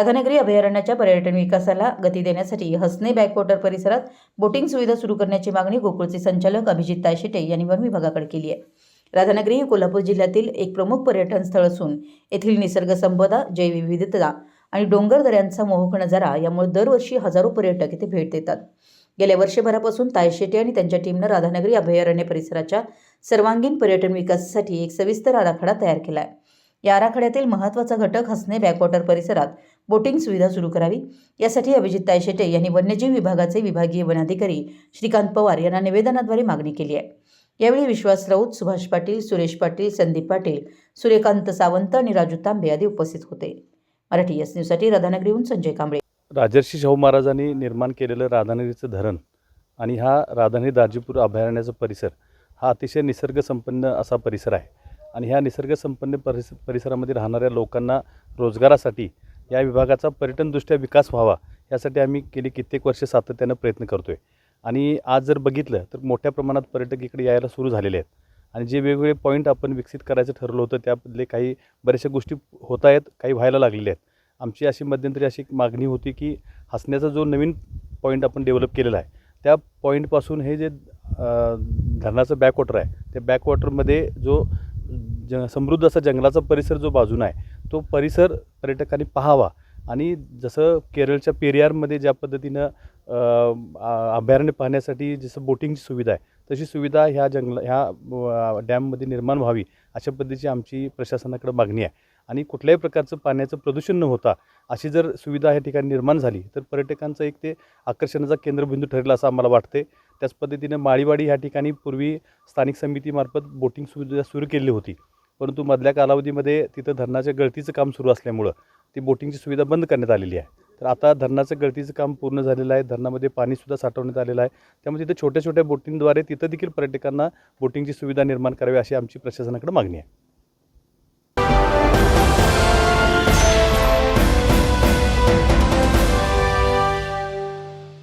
राधानगरी अभयारण्याच्या पर्यटन विकासाला गती देण्यासाठी हसने बॅकवॉटर परिसरात बोटिंग सुविधा सुरू करण्याची मागणी गोकुळचे संचालक अभिजित तायशेटे यांनी वन विभागाकडे केली आहे. राधानगरी हे कोल्हापूर जिल्ह्यातील एक प्रमुख पर्यटन स्थळ असून येथील निसर्ग संपदा जैवविविधता आणि डोंगर दऱ्यांचा मोहक नजारा यामुळे दरवर्षी हजारो पर्यटक इथे भेट देतात. गेल्या वर्षभरापासून तायशेटे आणि त्यांच्या टीमनं राधानगरी अभयारण्य परिसराच्या सर्वांगीण पर्यटन विकासासाठी एक सविस्तर आराखडा तयार केला आहे. या आराखड्यातील महत्त्वाचा घटक हसने बॅकवॉटर परिसरात बोटिंग सुविधा सुरू करावी. यासाठी अभिजित तायशेटे यांनी वन्यजीव विभागाचे विभागीय वनाधिकारी श्रीकांत पवार यांना निवेदनाद्वारे मागणी केली आहे. यावेळी विश्वास राऊत सुभाष पाटील सुरेश पाटील संदीप पाटील सूर्यकांत सावंत आणि राजू तांबे आदी उपस्थित होते. मराठी एस न्यूजसाठी राधानगरीहून संजय कांबळे. राजर्षी शाहू महाराजांनी निर्माण केलेलं राधानगरीचं धरण आणि हा राधानगरी दाजीपूर अभयारण्याचा परिसर हा अतिशय निसर्गसंपन्न असा परिसर आहे. आणि ह्या निसर्गसंपन्न परिस परिसरामध्ये राहणाऱ्या लोकांना रोजगारासाठी या विभागाचा पर्यटनदृष्ट्या विकास व्हावा यासाठी आम्ही गेली कित्येक वर्ष सातत्यानं प्रयत्न करतो आहे आणि आज जर बघितलं तर मोठ्या प्रमाणात पर्यटक इकडे यायला सुरू झालेले आहेत. आणि जे वेगवेगळे पॉईंट आपण विकसित करायचं ठरलं होतं त्याबद्दले काही बऱ्याचशा गोष्टी होत आहेत काही व्हायला लागलेल्या आहेत. आमची अशी मध्यंतरी अशी एक मागणी होती की हसण्याचा जो नवीन पॉईंट आपण डेव्हलप केलेला आहे त्या पॉईंटपासून हे जे धरणाचं बॅकवॉटर आहे त्या बॅकवॉटरमध्ये जो ज समृद्ध असा जंगलाचा परिसर जो बाजून आहे तो परिसर पर्यटकांनी पाहावा. आणि जसं केरळच्या पेरियारमध्ये ज्या पद्धतीनं अभयारण्य पाहण्यासाठी जसं बोटिंगची सुविधा आहे तशी सुविधा ह्या जंगल ह्या डॅममध्ये निर्माण व्हावी अशा पद्धतीची आमची प्रशासनाकडे मागणी आहे. आणि कुठल्याही प्रकारचं पाण्याचं प्रदूषण न होता अशी जर सुविधा या ठिकाणी निर्माण झाली तर पर्यटकांचं एक ते आकर्षणाचा केंद्रबिंदू ठरेल असं आम्हाला वाटते त्याच पद्धतीनं माळीवाडी ह्या ठिकाणी पूर्वी स्थानिक समितीमार्फत बोटिंग सुविधा सुरू केली होती. परंतु मधल्या कालावधीमध्ये तिथं धरणाच्या गळतीचं काम सुरू असल्यामुळं ती बोटिंगची सुविधा बंद करण्यात आलेली आहे. तर आता धरणाचं गळतीचं काम पूर्ण झालेलं आहे. धरणामध्ये पाणीसुद्धा साठवण्यात आलेलं आहे. त्यामुळे तिथं छोट्या छोट्या बोटिंगद्वारे तिथं देखील पर्यटकांना बोटिंगची सुविधा निर्माण करावी अशी आमची प्रशासनाकडे मागणी आहे.